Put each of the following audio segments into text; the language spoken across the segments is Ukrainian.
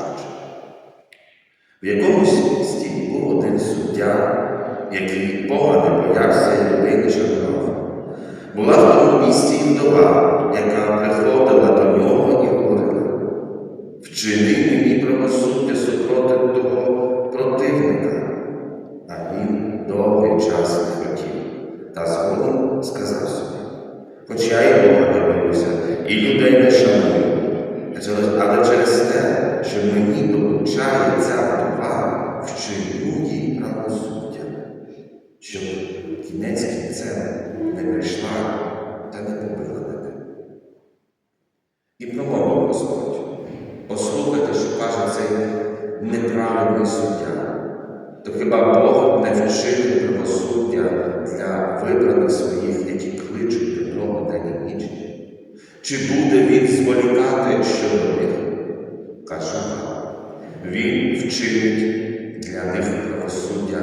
кажучи. В якомусь місті був один суддя, який Бога не боявся і людини шанував. Була в тому місті і вдова, яка приходила до нього і говорила. Вчини мені правосуддя супроти того противника. А він довгий час не хотів, та згодом сказав собі. Хоч я і Бога не боюся, і людей не шаную, але через те, що мені долучає ця вдова, вчиню їй правосуддя, щоб кінець кінцем не прийшла та не побила мене. І промовив Господь, послухайте, що каже цей неправильний суддя. То хіба Бог не вчинить правосуддя для вибраних своїх, які кличуть до нього день і ніч? Чи буде він зволікати щодо них? Вам, він вчинить для них правосуддя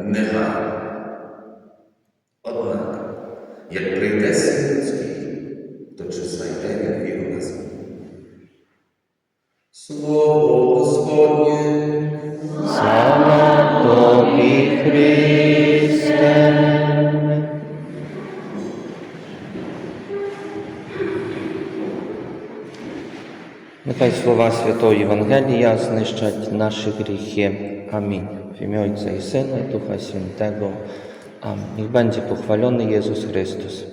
негайно. Як прийде син людський, то чи знайде він віру на землі? Слово Господнє! Слава тобі, Христе. Нехай слова Святого Євангелія знищать наші гріхи. Амінь. В ім'я Отця і Сина, Духа Святого. Амінь. Niech będzie pochwalony Jezus Chrystus.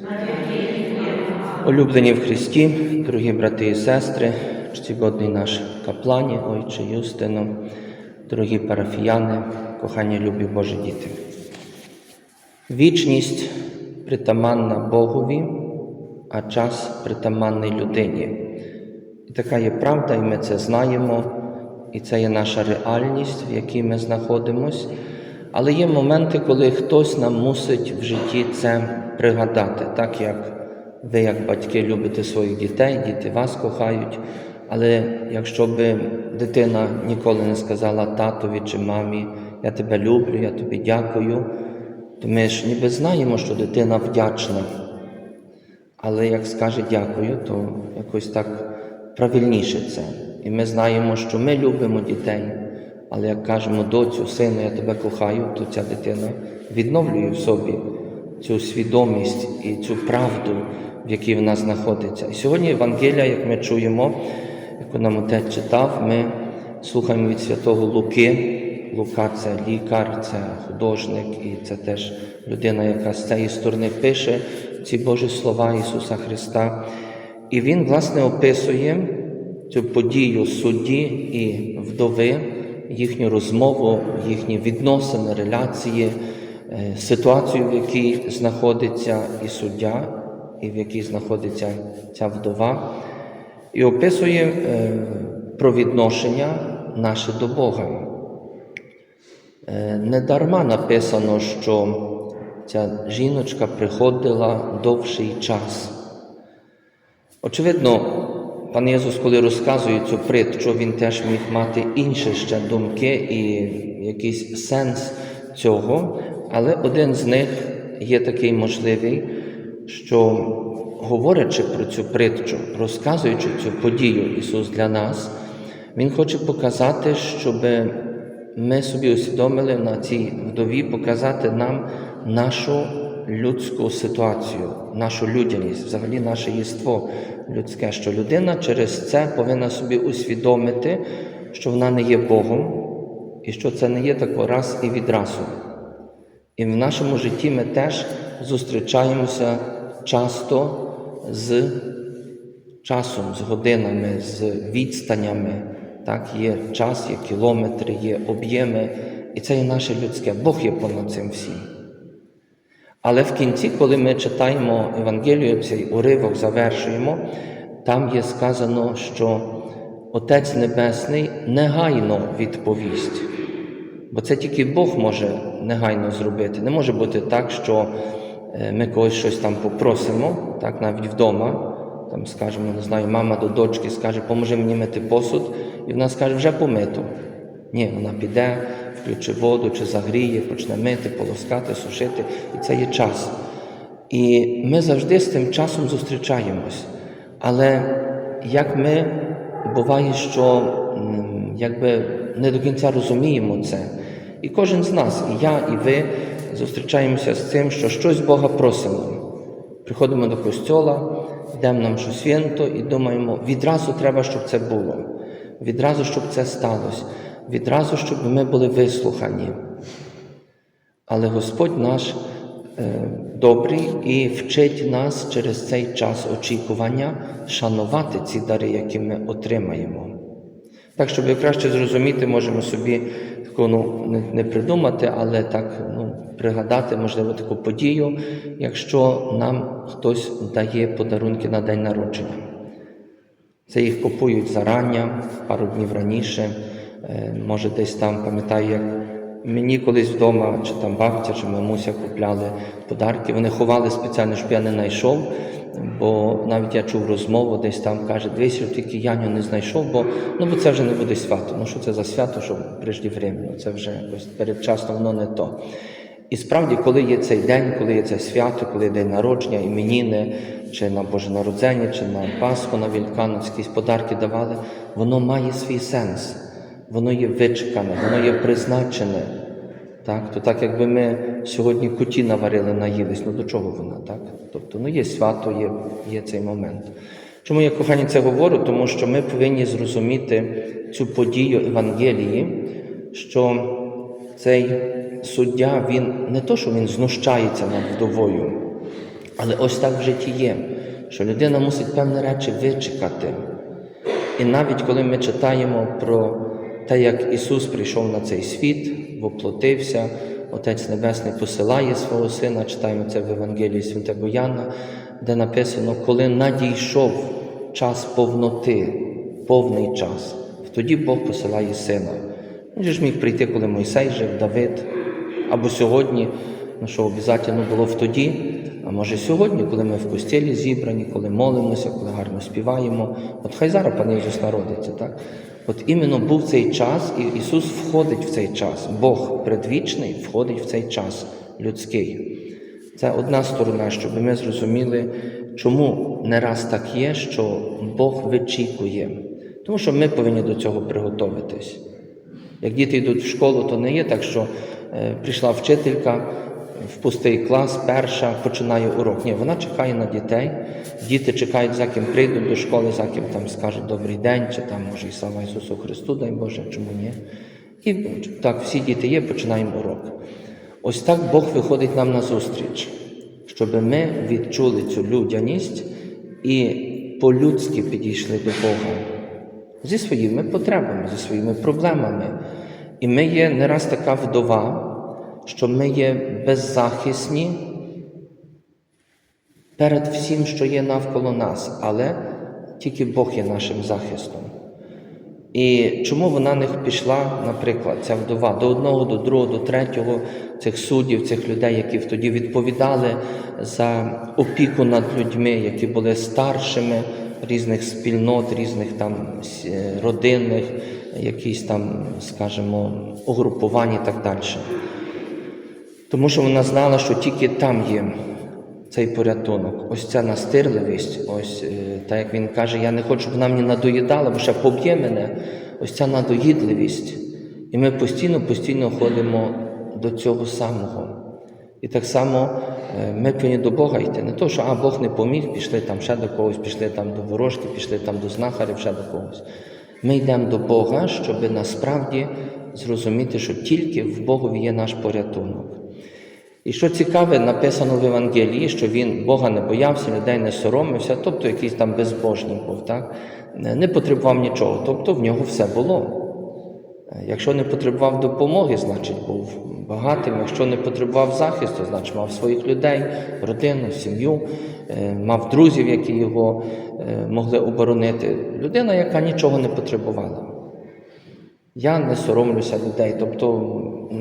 Улюблені в Христі, дорогі брати і сестри, чтігодний наш каплані, Ойче Юстино, дорогі парафіяни, кохані любі Божі діти. Вічність притаманна Богові, а час притаманний людині. І така є правда, і ми це знаємо, і це є наша реальність, в якій ми знаходимося. Але є моменти, коли хтось нам мусить в житті це пригадати, так як ви, як батьки, любите своїх дітей, діти вас кохають. Але якщо би дитина ніколи не сказала татові чи мамі, я тебе люблю, я тобі дякую, то ми ж ніби знаємо, що дитина вдячна. Але як скаже дякую, то якось так правильніше це. І ми знаємо, що ми любимо дітей, але як кажемо доцю, сину, я тебе кохаю, то ця дитина відновлює в собі цю свідомість і цю правду, в якій вона знаходиться. І сьогодні Євангелія, як ми чуємо, яку нам отець читав, ми слухаємо від святого Луки. Лука це лікар, це художник, і це теж людина, яка з цієї сторони пише ці Божі слова Ісуса Христа. І Він, власне, описує цю подію судді і вдови, їхню розмову, їхні відносини, реляції, е, ситуацію, в якій знаходиться і суддя, і в якій знаходиться ця вдова, і описує е, про відношення наше до Бога. Е, Недарма написано, що ця жіночка приходила довший час. Очевидно, пан Єсус, коли розказує цю притчу, він теж міг мати інші ще думки і якийсь сенс цього, але один з них є такий можливий, що говорячи про цю притчу, розказуючи цю подію Ісус для нас, Він хоче показати, щоб ми собі усвідомили на цій вдові, показати нам нашу людську ситуацію, нашу людяність, взагалі наше єство людське, що людина через це повинна собі усвідомити, що вона не є Богом, і що це не є тако раз і відразу. І в нашому житті ми теж зустрічаємося часто з часом, з годинами, з відстанями. Так, Є час, є кілометри, є об'єми, і це є наше людське. Бог є понад цим всім. Але в кінці, коли ми читаємо Евангелію, цей уривок завершуємо, там є сказано, що Отець Небесний негайно відповість. Бо це тільки Бог може негайно зробити. Не може бути так, що е, ми когось щось там попросимо, так, навіть вдома, там скажемо, не знаю, мама до дочки скаже, поможи мені мити посуд, і вона скаже, вже помито. Ні, вона піде, включить воду чи загріє, почне мити, полоскати, сушити, і це є час. І ми завжди з тим часом зустрічаємось. Але як ми буває, що якби не до кінця розуміємо це. І кожен з нас, і я, і ви зустрічаємося з цим, що щось Бога просимо. Приходимо до костьола, йдемо нам що свято і думаємо, відразу треба, щоб це було. Відразу, щоб це сталося. Відразу, щоб ми були вислухані. Але Господь наш е, добрий і вчить нас через цей час очікування шанувати ці дари, які ми отримаємо. Так, щоб краще зрозуміти, можемо собі таку ну, не, не придумати, але так ну, пригадати, можливо, таку подію, якщо нам хтось дає подарунки на день народження. Це їх купують зарання, пару днів раніше. Е, Може, десь там пам'ятаю, як мені колись вдома, чи там бабця, чи мамуся купляли подарки. Вони ховали спеціально, щоб я не знайшов. Бо навіть я чув розмову, десь там каже, дивись, що тільки Яню не знайшов, бо ну бо це вже не буде свято. Ну що це за свято, що преждевременно, це вже якось передчасно воно не то. І справді, коли є цей день, коли є це свято, коли є день народження, іменіни, чи на Боже Народзення, чи на Пасху, на якісь подарки давали, воно має свій сенс, воно є вичекане, воно є призначене. Так? То так, якби ми сьогодні куті наварили, наїлись, ну до чого вона? так? Тобто ну, є свято, є, є цей момент. Чому я кохані це говорю? Тому що ми повинні зрозуміти цю подію Евангелії, що цей суддя, він не то, що він знущається над вдовою, але ось так в житті є, що людина мусить певні речі вичекати. І навіть коли ми читаємо про те, як Ісус прийшов на цей світ, воплотився, Отець Небесний посилає свого Сина, читаємо це в Євангелії Святого Яна, де написано, коли надійшов час повноти, повний час, тоді Бог посилає сина. Він же ж міг прийти, коли Мойсей жив, Давид, або сьогодні, ну що обов'язково було в тоді, а може сьогодні, коли ми в костілі зібрані, коли молимося, коли гарно співаємо. От хай зараз Пан Ісус народиться, так? От іменно був цей час, і Ісус входить в цей час. Бог предвічний входить в цей час людський. Це одна сторона, щоб ми зрозуміли, чому не раз так є, що Бог вичікує. Тому що ми повинні до цього приготуватись. Як діти йдуть в школу, то не є так, що е, прийшла вчителька пустий клас, перша починає урок. Ні, вона чекає на дітей. Діти чекають, за ким прийдуть до школи, за ким там скажуть добрий день, чи там може і слава Ісусу Христу, дай Боже, чому ні. І так, всі діти є, починаємо урок. Ось так Бог виходить нам на зустріч, щоб ми відчули цю людяність і по-людськи підійшли до Бога зі своїми потребами, зі своїми проблемами. І ми є не раз така вдова, що ми є беззахисні перед всім, що є навколо нас, але тільки Бог є нашим захистом. І чому вона не пішла, наприклад, ця вдова до одного, до другого, до третього цих суддів, цих людей, які тоді відповідали за опіку над людьми, які були старшими різних спільнот, різних там е, родинних, якісь там, скажімо, угрупувань і так далі. Тому що вона знала, що тільки там є цей порятунок. Ось ця настирливість, ось е, так як він каже, я не хочу, щоб вона мені надоїдала, бо ще поб'є мене. Ось ця надоїдливість. І ми постійно, постійно ходимо до цього самого. І так само е, ми повинні до Бога йти. Не то, що а Бог не поміг, пішли там ще до когось, пішли там до ворожки, пішли там до знахарів, ще до когось. Ми йдемо до Бога, щоб насправді зрозуміти, що тільки в Богові є наш порятунок. І що цікаве, написано в Євангелії, що він Бога не боявся, людей не соромився, тобто якийсь там безбожник був, так? не потребував нічого, тобто в нього все було. Якщо не потребував допомоги, значить був багатим. Якщо не потребував захисту, значить мав своїх людей, родину, сім'ю, е, мав друзів, які його е, могли оборонити. Людина, яка нічого не потребувала. Я не соромлюся людей. Тобто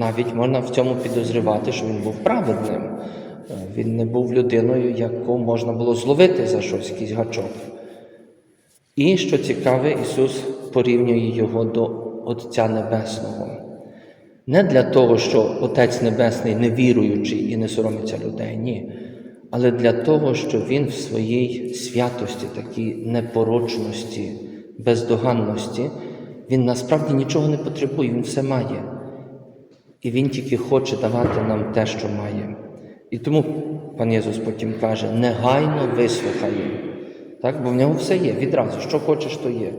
навіть можна в цьому підозрювати, що він був праведним. Він не був людиною, яку можна було зловити за щось, якийсь гачок. І що цікаве, Ісус порівнює його до Отця Небесного. Не для того, що Отець Небесний не віруючий і не соромиться людей, ні. Але для того, що Він в своїй святості, такій непорочності, бездоганності, Він насправді нічого не потребує, Він все має. І Він тільки хоче давати нам те, що має. І тому пан Єсус потім каже: негайно вислухає. Так? Бо в нього все є відразу, що хочеш, то є.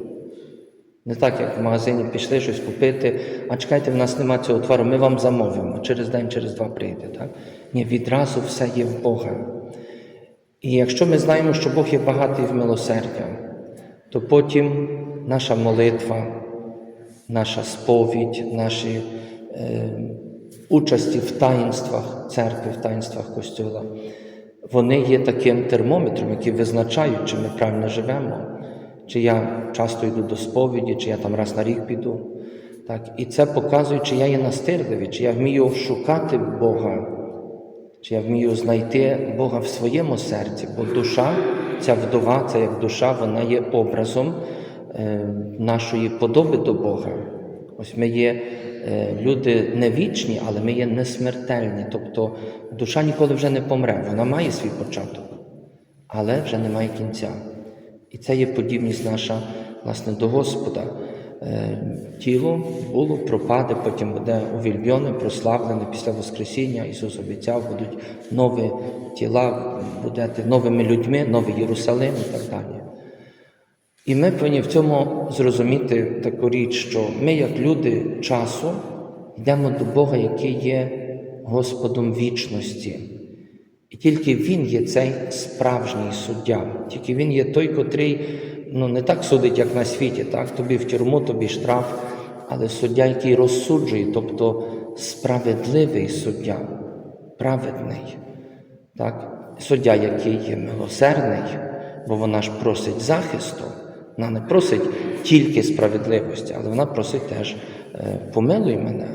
Не так, як в магазині пішли щось купити, а чекайте, в нас нема цього товару, ми вам замовимо, через день, через два прийде. Так? Ні, відразу все є в Бога. І якщо ми знаємо, що Бог є багатий в милосердя, то потім наша молитва, наша сповідь, наші е, участі в таїнствах церкви, в таїнствах Костюла, вони є таким термометром, який визначають, чи ми правильно живемо, чи я часто йду до сповіді, чи я там раз на рік піду. Так? І це показує, чи я є настирливий, чи я вмію шукати Бога, чи я вмію знайти Бога в своєму серці, бо душа, ця вдова, це як душа, вона є образом е, нашої подоби до Бога. Ось ми є люди не вічні, але ми є несмертельні. Тобто душа ніколи вже не помре, вона має свій початок, але вже немає кінця. І це є подібність наша власне, до Господа. Е, Тіло було, пропаде, потім буде увільбьоне, прославлене після Воскресіння. Ісус обіцяв, будуть нові тіла, будете новими людьми, новий Єрусалим і так далі. І ми повинні в цьому зрозуміти таку річ, що ми, як люди часу, йдемо до Бога, який є Господом вічності. І тільки Він є цей справжній суддя, тільки Він є той, котрий ну, не так судить, як на світі, так? тобі в тюрму, тобі штраф, але суддя, який розсуджує, тобто справедливий суддя, праведний. Так? Суддя, який є милосердний, бо вона ж просить захисту, вона не просить тільки справедливості, але вона просить теж е, помилуй мене,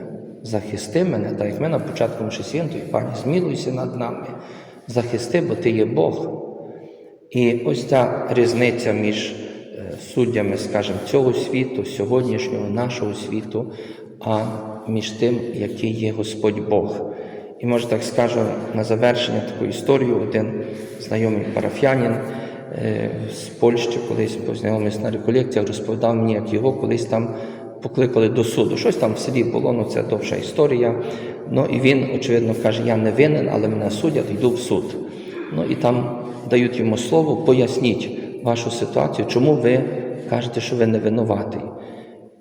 захисти мене, так як ми на початку Мшесвінту, і пані, змілуйся над нами, захисти, бо ти є Бог. І ось ця різниця між е, суддями, скажімо, цього світу, сьогоднішнього нашого світу, а між тим, який є Господь Бог. І може так скажу на завершення таку історію, один знайомий парафіянин е, з Польщі, колись познайомився на реколекціях, розповідав мені, як його колись там покликали до суду. Щось там в селі було, ну це довша історія. Ну і він, очевидно, каже: Я не винен, але мене судять, йду в суд. Ну і там дають йому слово, поясніть вашу ситуацію, чому ви кажете, що ви не винуватий.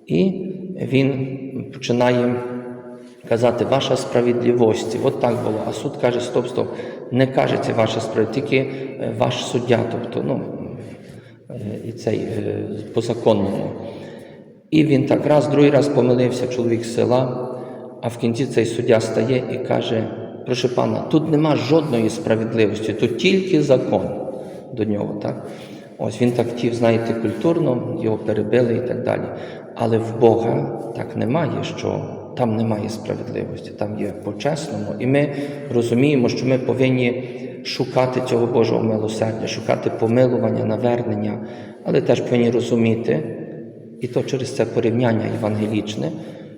І він починає казати, ваша справедливість. От так було. А суд каже, стоп, стоп, не кажеться ваша справедливість, тільки е, ваш суддя, тобто, ну, е, і цей е, по законному. І він так раз, другий раз помилився, чоловік села, а в кінці цей суддя стає і каже: прошу пана, тут нема жодної справедливості, тут тільки закон до нього. так? Ось він так хотів, знаєте, культурно, його перебили і так далі. Але в Бога так немає, що там немає справедливості, там є по-чесному. І ми розуміємо, що ми повинні шукати цього Божого милосердя, шукати помилування, навернення, але теж повинні розуміти, і то через це порівняння євангелічне,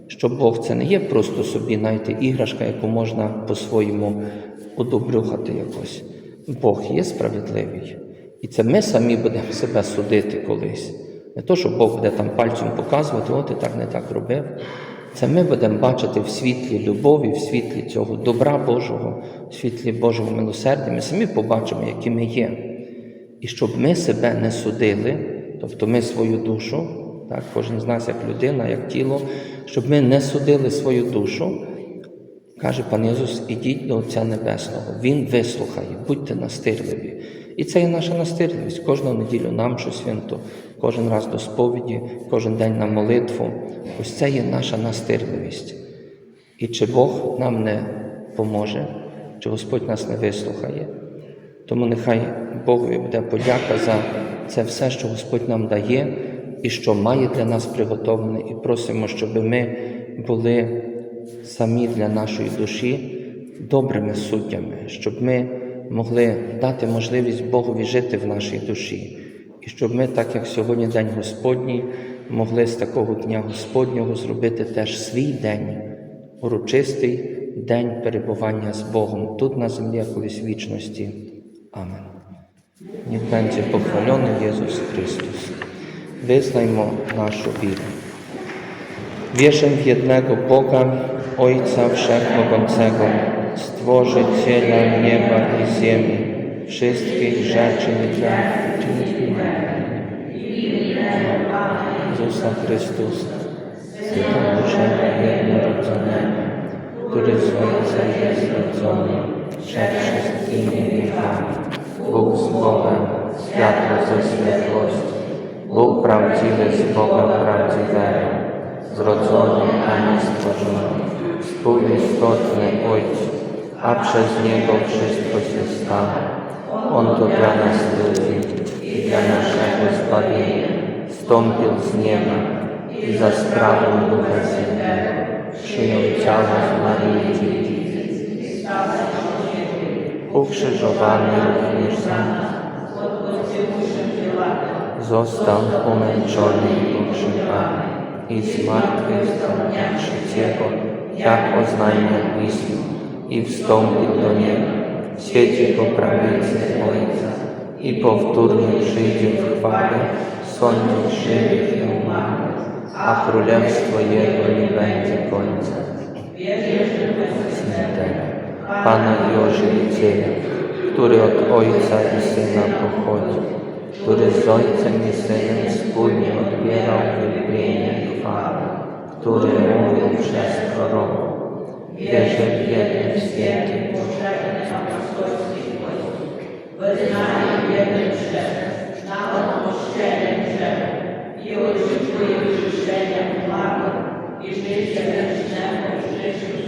що Бог це не є просто собі, знаєте, іграшка, яку можна по-своєму удобрюхати якось. Бог є справедливий. І це ми самі будемо себе судити колись. Не то, що Бог буде там пальцем показувати, от ти так не так робив. Це ми будемо бачити в світлі любові, в світлі цього добра Божого, в світлі Божого милосердя. Ми самі побачимо, які ми є. І щоб ми себе не судили, тобто ми свою душу, так, кожен з нас як людина, як тіло, щоб ми не судили свою душу, каже пан Ісус, ідіть до Отця Небесного. Він вислухає, будьте настирливі. І це є наша настирливість. Кожну неділю нам щось свято, кожен раз до сповіді, кожен день на молитву. Ось це є наша настирливість. І чи Бог нам не поможе, чи Господь нас не вислухає. Тому нехай Богові буде подяка за це все, що Господь нам дає і що має для нас приготовлене, і просимо, щоб ми були самі для нашої душі добрими суддями, щоб ми могли дати можливість Богові жити в нашій душі, і щоб ми, так як сьогодні День Господній, могли з такого Дня Господнього зробити теж свій день, урочистий день перебування з Богом тут на землі, як колись вічності. Amen. Niech będzie pochwalony Jezus Chrystus. Wyznajmo naszą wiarę. Wierzę w jednego Boga, Ojca Wszechmogącego, Stworzyciela nieba i ziemi, wszystkich rzeczy Jezusa Chrystusa, Syna Bożego Jednorodzonego, który z Ojca jest rodzony przed wszystkimi wiekami. Bóg z Bogiem, światło ze światłości, Bóg prawdziwy z Boga prawdziwego, zrodzony, a nie stworzony, współistotny Ojciec, a przez Niego wszystko się stało. On to dla nas ludzi i dla naszego zbawienia wstąpił z nieba i za sprawą Ducha Świętego przyjął ciało z Maryi Dziedzicy. Ukrzyżowany również za nas. Został umęczony i pogrzebany i zmartwychwstał dnia trzeciego, jak oznajmia Pismo, i wstąpił do nieba. Siedzi po prawicy Ojca i powtórnie przyjdzie w chwale, sądzić żywych i umarłych, a królestwo Jego nie będzie końca. Świętego, Pana i Ożywiciela, który od Ojca i Syna pochodzi, który z Ojcem i Synem wspólnie odbierał wielbienie i chwałę, który mówił przez proroków. Wierzę w jednym świętym визнає єдним честь, навод прощення вже, і очікує вирішення влади, і життя вічне, життя.